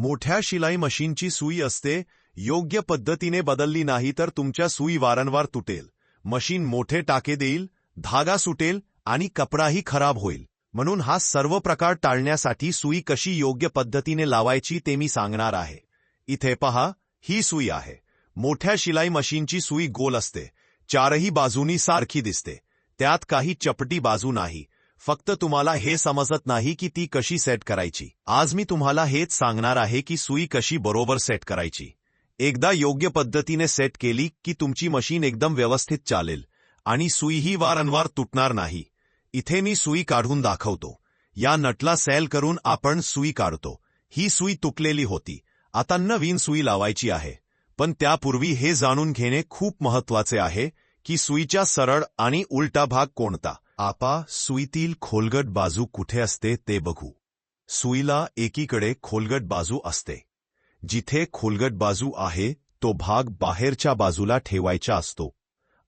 मोठ्या शिलाई मशीनची सुई असते योग्य पद्धतीने बदलली नाही तर तुमच्या सुई वारंवार तुटेल. मशीन मोठे टाके देईल धागा सुटेल आणि कपडाही खराब होईल. म्हणून हा सर्व प्रकार टाळण्यासाठी सुई कशी योग्य पद्धतीने लावायची ते मी सांगणार आहे. इथे पहा ही सुई आहे. मोठ्या शिलाई मशीनची सुई गोल असते. चारही बाजूनी सारखी दिसते. त्यात काही चपटी बाजू नाही. फक्त तुम्हाला हे समजत नाही की ती कशी सेट करायची. आज मी तुम्हाला हेच सांगणार आहे की सुई कशी बरोबर सेट करायची. एकदा योग्य पद्धतीने सेट केली की तुमची मशीन एकदम व्यवस्थित चालेल आणि सुईही वारंवार तुटणार नाही. इथे मी सुई काढून दाखवतो. या नटला सेल करून आपण सुई काढतो. ही सुई तुटलेली होती. आता नवीन सुई लावायची आहे. पण त्यापूर्वी हे जाणून घेणे खूप महत्त्वाचे आहे की सुईच्या सरळ आणि उलटा भाग कोणता. आपा सुईतील खोलगट बाजू कुठे असते ते बघू. सुईला एकीकडे खोलगट बाजू असते. जिथे खोलगट बाजू आहे तो भाग बाहेरच्या बाजूला ठेवायचा असतो.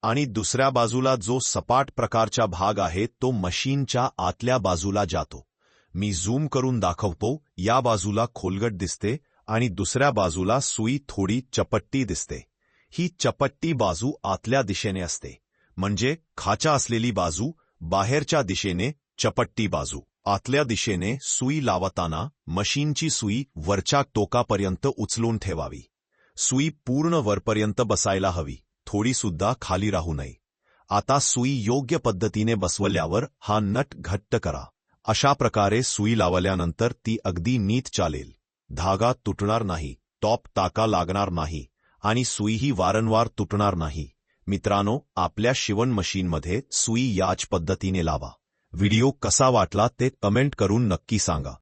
आणि दुसऱ्या बाजूला जो सपाट प्रकारचा भाग आहे तो मशीनच्या आतल्या बाजूला जातो. मी झूम करून दाखवतो या बाजूला खोलगट दिसते आणि दुसऱ्या बाजूला सुई थोडी चपट्टी दिसते. ही चपट्टी बाजू आतल्या दिशेने असते. म्हणजे खाचा असलेली बाजू बाहेरच्या दिशेने चपट्टी बाजू. आतल्या दिशेने सुई लावताना मशीनची सुई वरच्या टोकापर्यंत उचलून ठेवावी. सुई पूर्ण वरपर्यंत बसायला हवी. थोडी सुद्धा खाली राहू नये. आता सुई योग्य पद्धतीने बसवल्यावर हा नट घट्ट करा. अशा प्रकारे सुई लावल्यानंतर ती अगदी नीट चालेल. धागा तुटणार नाही. टॉप टाका लागणार नाही. आणि सुईही वारंवार तुटणार नाही. मित्रांनो आपल्या शिवण मशीनमध्ये सुई याच पद्धतीने लावा. व्हिडिओ कसा वाटला ते कमेंट करून नक्की सांगा.